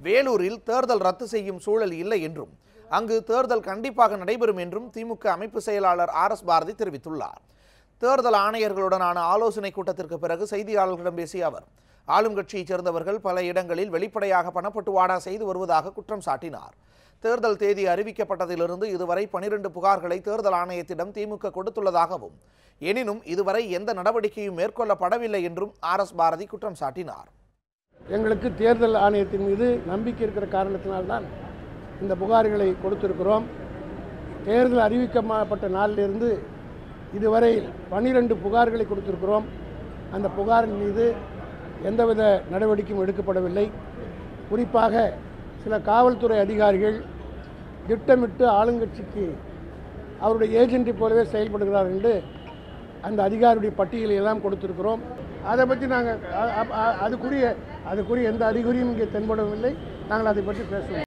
வேலூரில் தேர்தல் ரத்து செய்யும் சூழல் இல்லை என்றும் அங்கு தேர்தல் கண்டிப்பாக நடைபெறும் என்றும் திமுக அமைப்பு செயலாளர் ஆர் எஸ் பாரதி தெரிவித்துள்ளார். தேர்தல் ஆணையர்களுடனான ஆலோசனை கூட்டத்திற்கு பிறகு செய்தியாளர்களிடம் பேசிய அவர் ஆளும் கட்சியைச் சேர்ந்தவர்கள் பல இடங்களில் வெளிப்படையாக பணப்பட்டுவாடா செய்து வருவதாக குற்றம் சாட்டினார். தேர்தல் தேதி அறிவிக்கப்பட்டதிலிருந்து இதுவரை பனிரெண்டு புகார்களை தேர்தல் ஆணையத்திடம் திமுக கொடுத்துள்ளதாகவும் எனினும் இதுவரை எந்த நடவடிக்கையும் மேற்கொள்ளப்படவில்லை என்றும் ஆர் எஸ் பாரதி குற்றம் சாட்டினார். எங்களுக்கு தேர்தல் ஆணையத்தின் மீது நம்பிக்கை இருக்கிற காரணத்தினால்தான் இந்த புகார்களை கொடுத்திருக்கிறோம். தேர்தல் அறிவிக்கப்பட்ட நாளிலிருந்து இதுவரை பன்னிரண்டு புகார்களை கொடுத்திருக்கிறோம். அந்த புகாரின் மீது எந்தவித நடவடிக்கையும் எடுக்கப்படவில்லை. குறிப்பாக சில காவல்துறை அதிகாரிகள் திட்டமிட்டு ஆளுங்கட்சிக்கு அவருடைய ஏஜென்ட்டை போலவே செயல்படுகிறார் என்று அந்த அதிகாரியுடைய பட்டியலை எல்லாம் கொடுத்திருக்கிறோம். அதை பற்றி நாங்கள் அதுக்குரிய அதுக்குரிய எந்த அறிகுறியும் இங்கே தென்படவில்லை. நாங்கள் அதை பற்றி பேசுவோம்.